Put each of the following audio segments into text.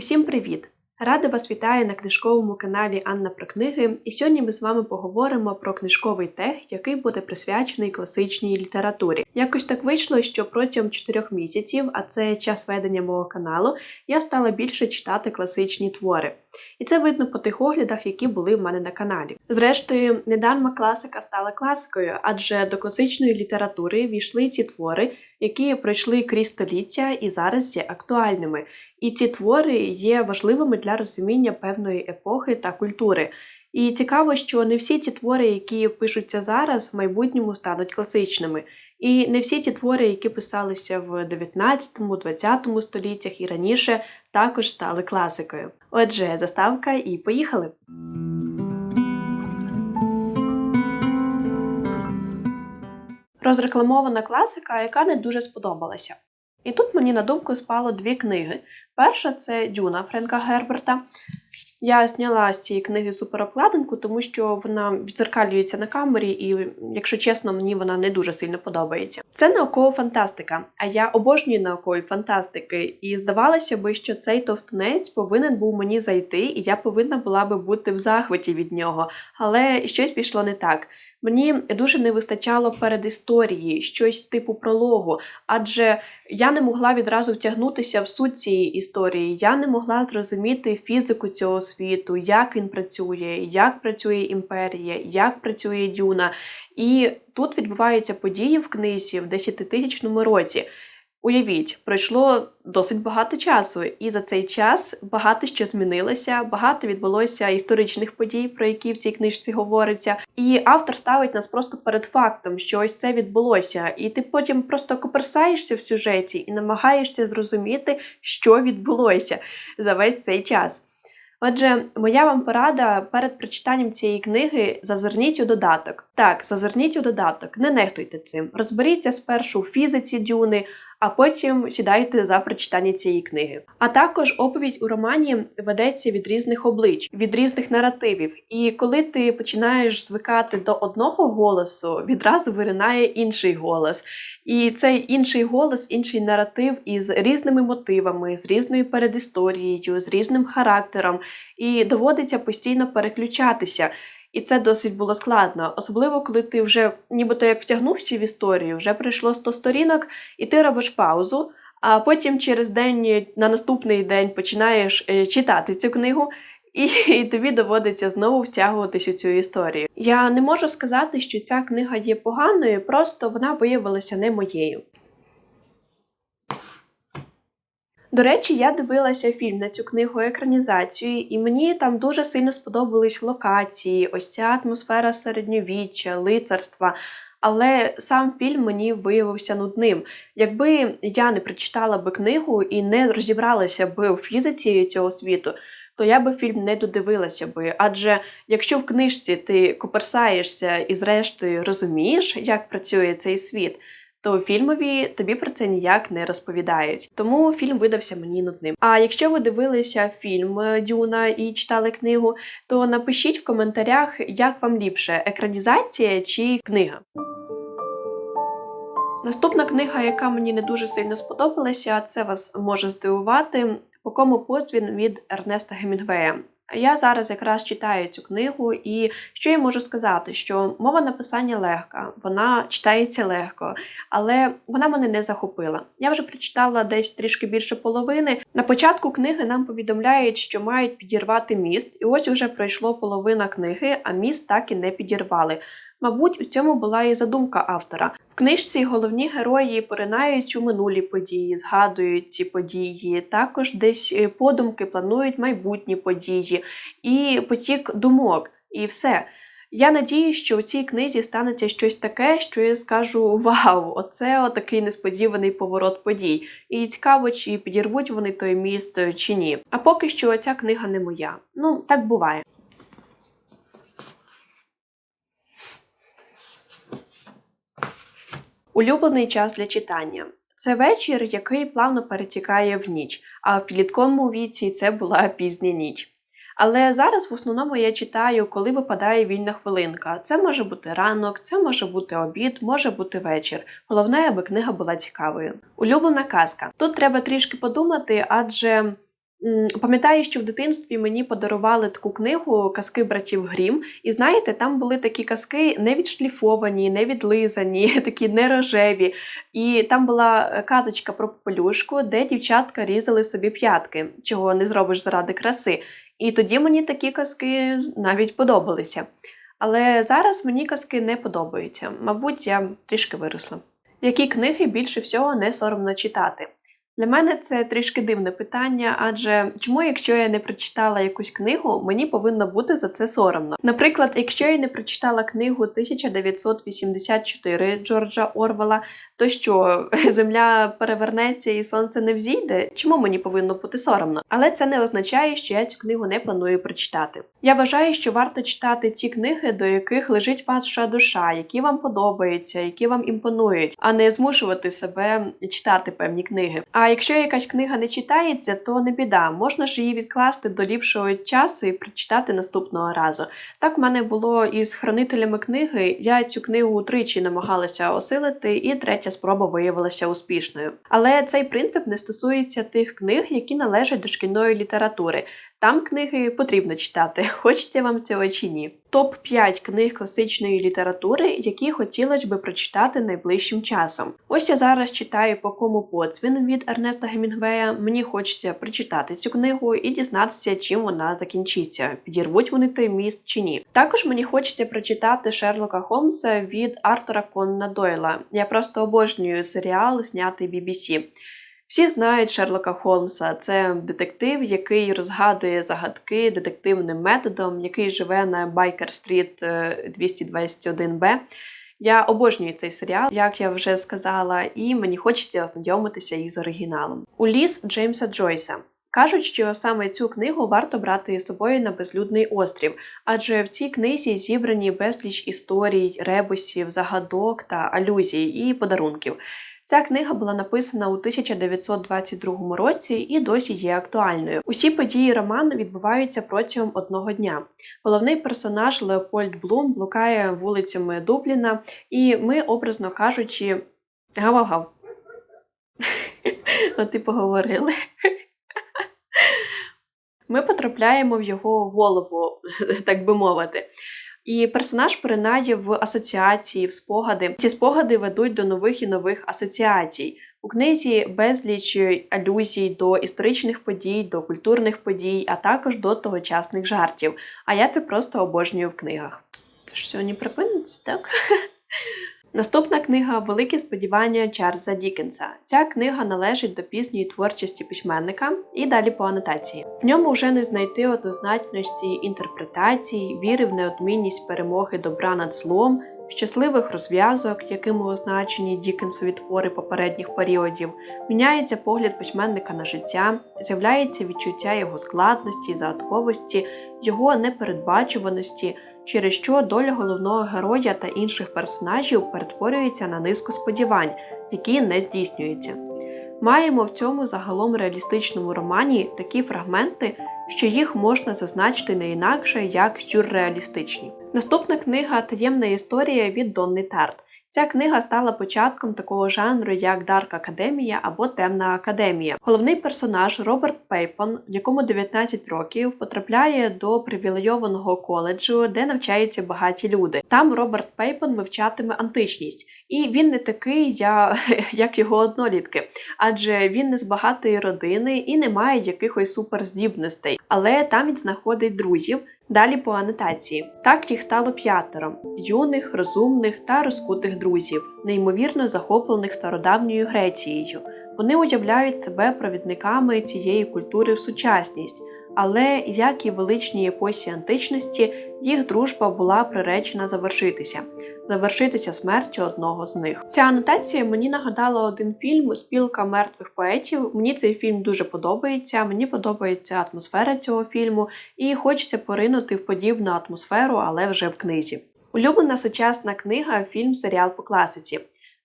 Усім привіт! Рада вас вітаю на книжковому каналі Анна про книги. І сьогодні ми з вами поговоримо про книжковий тег, який буде присвячений класичній літературі. Якось так вийшло, що протягом 4 місяців, а це час ведення мого каналу, я стала більше читати класичні твори. І це видно по тих оглядах, які були в мене на каналі. Зрештою, недарма класика стала класикою, адже до класичної літератури війшли ці твори, які пройшли крізь століття і зараз є актуальними. І ці твори є важливими для розуміння певної епохи та культури. І цікаво, що не всі ці твори, які пишуться зараз, в майбутньому стануть класичними. І не всі ці твори, які писалися в 19-20 століттях і раніше, також стали класикою. Отже, заставка і поїхали! Розрекламована класика, яка не дуже сподобалася. І тут мені на думку спало дві книги. Перша це Дюна Френка Герберта. Я зняла з цієї книги суперокладинку, тому що вона відзеркалюється на камері, і, якщо чесно, мені вона не дуже сильно подобається. Це наукова фантастика, а я обожнюю наукові фантастики. І здавалося би, що цей товстунець повинен був мені зайти, і я повинна була би бути в захваті від нього. Але щось пішло не так. Мені дуже не вистачало передісторії, щось типу прологу, адже я не могла відразу втягнутися в суть цієї історії. Я не могла зрозуміти фізику цього світу, як він працює, як працює імперія, як працює Дюна. І тут відбуваються події в книзі в 10-тисячному році. Уявіть, пройшло досить багато часу, і за цей час багато що змінилося, багато відбулося історичних подій, про які в цій книжці говориться. І автор ставить нас просто перед фактом, що ось це відбулося, і ти потім просто коперсаєшся в сюжеті і намагаєшся зрозуміти, що відбулося за весь цей час. Отже, моя вам порада перед прочитанням цієї книги зазирніть у додаток. Так, зазирніть у додаток, не нехтуйте цим. Розберіться спершу у фізиці дюни, а потім сідайте за прочитання цієї книги. А також оповідь у романі ведеться від різних облич, від різних наративів. І коли ти починаєш звикати до одного голосу, відразу виринає інший голос. І цей інший голос, інший наратив із різними мотивами, з різною передісторією, з різним характером, і доводиться постійно переключатися. І це досить було складно, особливо коли ти вже нібито як втягнувся в історію, вже пройшло 100 сторінок, і ти робиш паузу, а потім через день на наступний день починаєш е, читати цю книгу. І, і тобі доводиться знову втягуватись у цю історію. Я не можу сказати, що ця книга є поганою, просто вона виявилася не моєю. До речі, я дивилася фільм на цю книгу екранізацію, і мені там дуже сильно сподобались локації, ось ця атмосфера середньовіччя, лицарства. Але сам фільм мені виявився нудним. Якби я не прочитала би книгу і не розібралася би у фізиці цього світу, то я би фільм не додивилася би. Адже якщо в книжці ти коперсаєшся і, зрештою, розумієш, як працює цей світ то у фільмові тобі про це ніяк не розповідають. Тому фільм видався мені нудним. А якщо ви дивилися фільм е, Дюна і читали книгу, то напишіть в коментарях, як вам ліпше екранізація чи книга. Наступна книга, яка мені не дуже сильно сподобалася, це вас може здивувати. По кому пост від Ернеста Гемінгвея. Я зараз якраз читаю цю книгу, і що я можу сказати, що мова написання легка, вона читається легко, але вона мене не захопила. Я вже прочитала десь трішки більше половини. На початку книги нам повідомляють, що мають підірвати міст, і ось уже пройшло половина книги, а міст так і не підірвали. Мабуть, у цьому була і задумка автора. В книжці головні герої поринають у минулі події, згадують ці події, також десь е, подумки планують майбутні події і потік думок, і все. Я надію, що у цій книзі станеться щось таке, що я скажу: Вау, оце отакий несподіваний поворот подій. І цікаво, чи підірвуть вони той міст, чи ні. А поки що ця книга не моя. Ну, так буває. Улюблений час для читання. Це вечір, який плавно перетікає в ніч, а в підлітковому віці це була пізня ніч. Але зараз в основному я читаю, коли випадає вільна хвилинка. Це може бути ранок, це може бути обід, може бути вечір. Головне, аби книга була цікавою. Улюблена казка. Тут треба трішки подумати, адже Пам'ятаю, що в дитинстві мені подарували таку книгу Казки братів Грім. І знаєте, там були такі казки не відшліфовані, не відлизані, такі не рожеві. І там була е, казочка про попелюшку, де дівчатка різали собі п'ятки, чого не зробиш заради краси. І тоді мені такі казки навіть подобалися. Але зараз мені казки не подобаються. Мабуть, я трішки виросла. Які книги більше всього не соромно читати? Для мене це трішки дивне питання, адже чому, якщо я не прочитала якусь книгу, мені повинно бути за це соромно. Наприклад, якщо я не прочитала книгу 1984 Джорджа Орвела, то що земля перевернеться і сонце не взійде? Чому мені повинно бути соромно? Але це не означає, що я цю книгу не планую прочитати. Я вважаю, що варто читати ті книги, до яких лежить ваша душа, які вам подобаються, які вам імпонують, а не змушувати себе читати певні книги. А якщо якась книга не читається, то не біда, можна ж її відкласти до ліпшого часу і прочитати наступного разу. Так в мене було із хранителями книги. Я цю книгу тричі намагалася осилити, і третя спроба виявилася успішною. Але цей принцип не стосується тих книг, які належать до шкільної літератури. Там книги потрібно читати, хочете вам цього чи ні. Топ 5 книг класичної літератури, які хотілося би прочитати найближчим часом. Ось я зараз читаю по кому поцвін від Ернеста Гемінгвея. Мені хочеться прочитати цю книгу і дізнатися, чим вона закінчиться, підірвуть вони той міст чи ні. Також мені хочеться прочитати Шерлока Холмса від Артура Конна Дойла. Я просто обожнюю серіал, знятий BBC. Всі знають Шерлока Холмса. Це детектив, який розгадує загадки детективним методом, який живе на Байкер Стріт 221Б. Я обожнюю цей серіал, як я вже сказала, і мені хочеться ознайомитися із оригіналом. У ліс Джеймса Джойса. Кажуть, що саме цю книгу варто брати з собою на безлюдний острів, адже в цій книзі зібрані безліч історій, ребусів, загадок та алюзій і подарунків. Ця книга була написана у 1922 році і досі є актуальною. Усі події роману відбуваються протягом одного дня. Головний персонаж Леопольд Блум блукає вулицями Дубліна, і ми, образно кажучи, гав-гав. От і поговорили. Ми потрапляємо в його голову, так би мовити. І персонаж поринає в асоціації, в спогади. Ці спогади ведуть до нових і нових асоціацій. У книзі безліч алюзій до історичних подій, до культурних подій, а також до тогочасних жартів. А я це просто обожнюю в книгах. Це ж сьогодні припиниться, так? Наступна книга Великі сподівання Чарльза Дікенса. Ця книга належить до пізньої творчості письменника і далі по анотації. В ньому вже не знайти однозначності інтерпретацій, віри в неодмінність перемоги добра над злом, щасливих розв'язок, якими означені Дікенсові твори попередніх періодів, міняється погляд письменника на життя, з'являється відчуття його складності, загадковості, його непередбачуваності через що доля головного героя та інших персонажів перетворюється на низку сподівань, які не здійснюються. Маємо в цьому загалом реалістичному романі такі фрагменти, що їх можна зазначити не інакше як сюрреалістичні. Наступна книга Таємна історія від Донни Тарт. Ця книга стала початком такого жанру, як Дарк Академія або Темна Академія. Головний персонаж Роберт Пейпон, якому 19 років, потрапляє до привілейованого коледжу, де навчаються багаті люди. Там Роберт Пейпон вивчатиме античність, і він не такий, як його однолітки, адже він не з багатої родини і не має якихось суперздібностей. Але там він знаходить друзів. Далі по анотації. Так їх стало п'ятеро юних, розумних та розкутих друзів, неймовірно захоплених стародавньою Грецією. Вони уявляють себе провідниками цієї культури в сучасність, але, як і величній епосі античності, їх дружба була приречена завершитися завершитися смертю одного з них. Ця анотація мені нагадала один фільм Спілка мертвих поетів. Мені цей фільм дуже подобається. Мені подобається атмосфера цього фільму, і хочеться поринути в подібну атмосферу, але вже в книзі. Улюблена сучасна книга фільм серіал по класиці.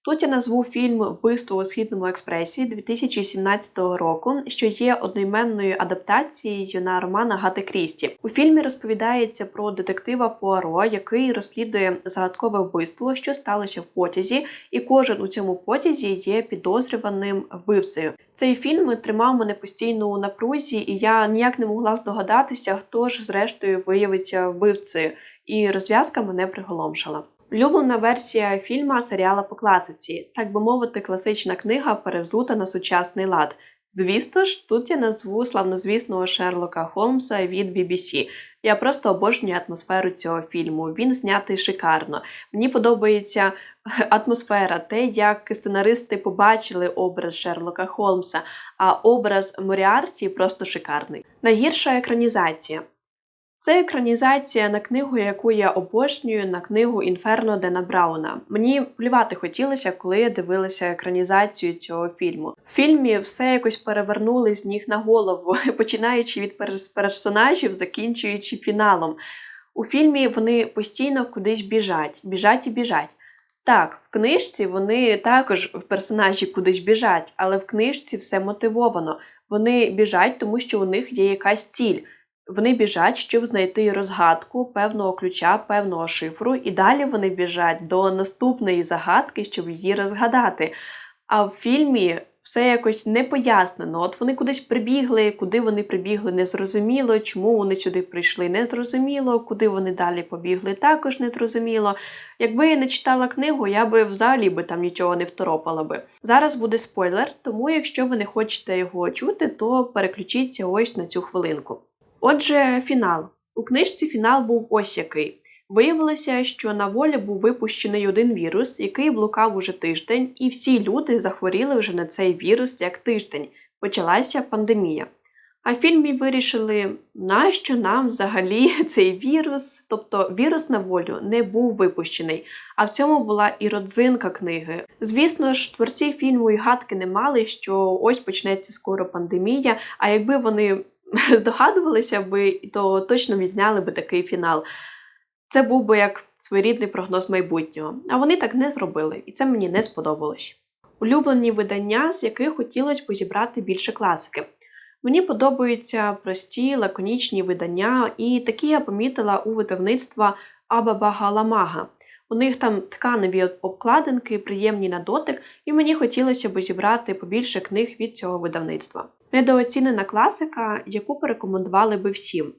Тут я назву фільм Вбивство у східному експресі 2017 року, що є одноіменною адаптацією на роман Агати Крісті. У фільмі розповідається про детектива Пуаро, який розслідує загадкове вбивство, що сталося в потязі, і кожен у цьому потязі є підозрюваним вбивцею. Цей фільм тримав мене постійно у напрузі, і я ніяк не могла здогадатися, хто ж зрештою виявиться вбивцею, і розв'язка мене приголомшила. Улюблена версія фільма серіала по класиці, так би мовити, класична книга перевзута на сучасний лад. Звісно ж, тут я назву славнозвісного Шерлока Холмса від BBC. Я просто обожнюю атмосферу цього фільму. Він знятий шикарно. Мені подобається атмосфера, те, як сценаристи побачили образ Шерлока Холмса, а образ Моріарті просто шикарний. Найгірша екранізація. Це екранізація на книгу, яку я обожнюю, на книгу Інферно Дена Брауна. Мені плювати хотілося, коли я дивилася екранізацію цього фільму. В фільмі все якось перевернули з ніг на голову, починаючи від перс- персонажів, закінчуючи фіналом. У фільмі вони постійно кудись біжать, біжать і біжать. Так, в книжці вони також персонажі кудись біжать, але в книжці все мотивовано. Вони біжать, тому що у них є якась ціль. Вони біжать, щоб знайти розгадку певного ключа, певного шифру, і далі вони біжать до наступної загадки, щоб її розгадати. А в фільмі все якось не пояснено. От вони кудись прибігли, куди вони прибігли, незрозуміло, чому вони сюди прийшли, незрозуміло, куди вони далі побігли, також незрозуміло. Якби я не читала книгу, я би взагалі би там нічого не второпала би. Зараз буде спойлер, тому якщо ви не хочете його чути, то переключіться ось на цю хвилинку. Отже, фінал. У книжці фінал був ось який. Виявилося, що на волі був випущений один вірус, який блукав уже тиждень, і всі люди захворіли вже на цей вірус як тиждень. Почалася пандемія. А в фільмі вирішили, нащо нам взагалі цей вірус, тобто вірус на волю не був випущений, а в цьому була і родзинка книги. Звісно ж, творці фільму і гадки не мали, що ось почнеться скоро пандемія, а якби вони здогадувалися би, то точно відзняли би такий фінал. Це був би як своєрідний прогноз майбутнього. А вони так не зробили, і це мені не сподобалось. Улюблені видання, з яких хотілося б зібрати більше класики. Мені подобаються прості, лаконічні видання, і такі я помітила у видавництва Абабагаламага. У них там тканеві обкладинки, приємні на дотик, і мені хотілося б зібрати побільше книг від цього видавництва. Недооцінена класика, яку порекомендували би всім.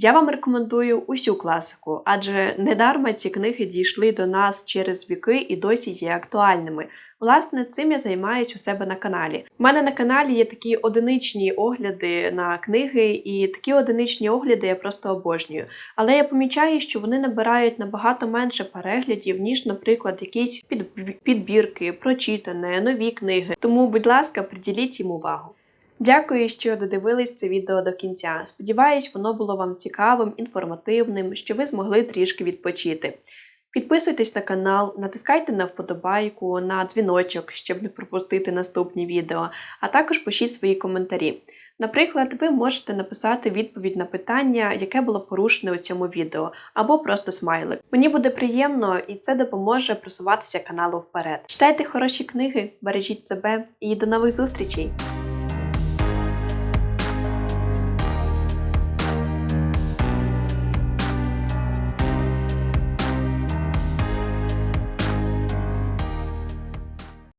Я вам рекомендую усю класику, адже недарма ці книги дійшли до нас через віки і досі є актуальними. Власне, цим я займаюсь у себе на каналі. У мене на каналі є такі одиничні огляди на книги, і такі одиничні огляди я просто обожнюю. Але я помічаю, що вони набирають набагато менше переглядів, ніж, наприклад, якісь підбірки, прочитане, нові книги. Тому, будь ласка, приділіть їм увагу. Дякую, що додивились це відео до кінця. Сподіваюсь, воно було вам цікавим, інформативним, що ви змогли трішки відпочити. Підписуйтесь на канал, натискайте на вподобайку, на дзвіночок, щоб не пропустити наступні відео, а також пишіть свої коментарі. Наприклад, ви можете написати відповідь на питання, яке було порушене у цьому відео, або просто смайлик. Мені буде приємно і це допоможе просуватися каналу вперед. Читайте хороші книги, бережіть себе і до нових зустрічей!